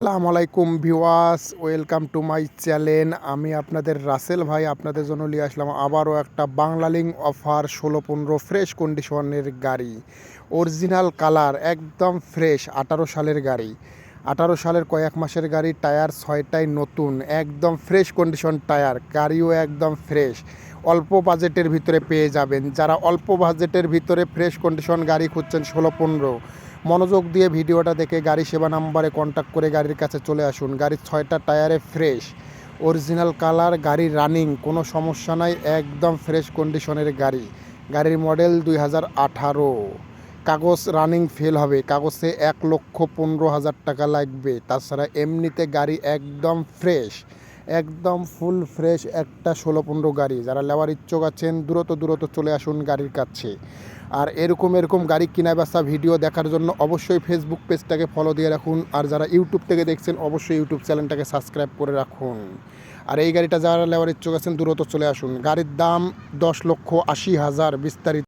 আসসালামু আলাইকুম viewers welcome to my channel. আমি আপনাদের রাসেল ভাই, আপনাদের জন্য নিয়ে আসলাম আবারও একটা বাংলালিং অফার ষোলো পনেরো ফ্রেশ কন্ডিশনের গাড়ি। অরিজিনাল কালার একদম ফ্রেশ, আঠারো সালের গাড়ি। আঠারো সালের কয়েক মাসের গাড়ি, টায়ার ছয়টাই নতুন, একদম ফ্রেশ কন্ডিশন টায়ার, গাড়িও একদম ফ্রেশ। অল্প বাজেটের ভিতরে পেয়ে যাবেন। যারা অল্প বাজেটের ভিতরে ফ্রেশ কন্ডিশন গাড়ি খুঁজছেন ষোলো পনেরো মনোযোগ দিয়ে ভিডিওটা দেখে গাড়ি সেবা নাম্বারে কন্ট্যাক্ট করে গাড়ির কাছে চলে আসুন। গাড়ির ছয়টা টায়ারে ফ্রেশ অরিজিনাল কালার গাড়ি রানিং কোনো সমস্যা নাই, একদম ফ্রেশ কন্ডিশনের গাড়ি। গাড়ির মডেল দুই হাজার আঠারো। কাগজ রানিং ফেল হবে, কাগজে এক লক্ষ পনেরো হাজার টাকা লাগবে। তাছাড়া এমনিতে গাড়ি একদম ফ্রেশ একদম ফুল ফ্রেশ একটা ষোলো পনেরো গাড়ি। যারা লেওয়ার ইচ্ছুক আছেন, দ্রুত দ্রুত চলে আসুন গাড়ির কাছে। আর এরকম এরকম গাড়ি কিনা বেচা ভিডিও দেখার জন্য অবশ্যই ফেসবুক পেজটাকে ফলো দিয়ে রাখুন। আর যারা ইউটিউব থেকে দেখছেন, অবশ্যই ইউটিউব চ্যানেলটাকে সাবস্ক্রাইব করে রাখুন। আর এই গাড়িটা যারা লেওয়ার ইচ্ছুক আছেন, দ্রুত চলে আসুন। গাড়ির দাম দশ লক্ষ আশি হাজার, বিস্তারিত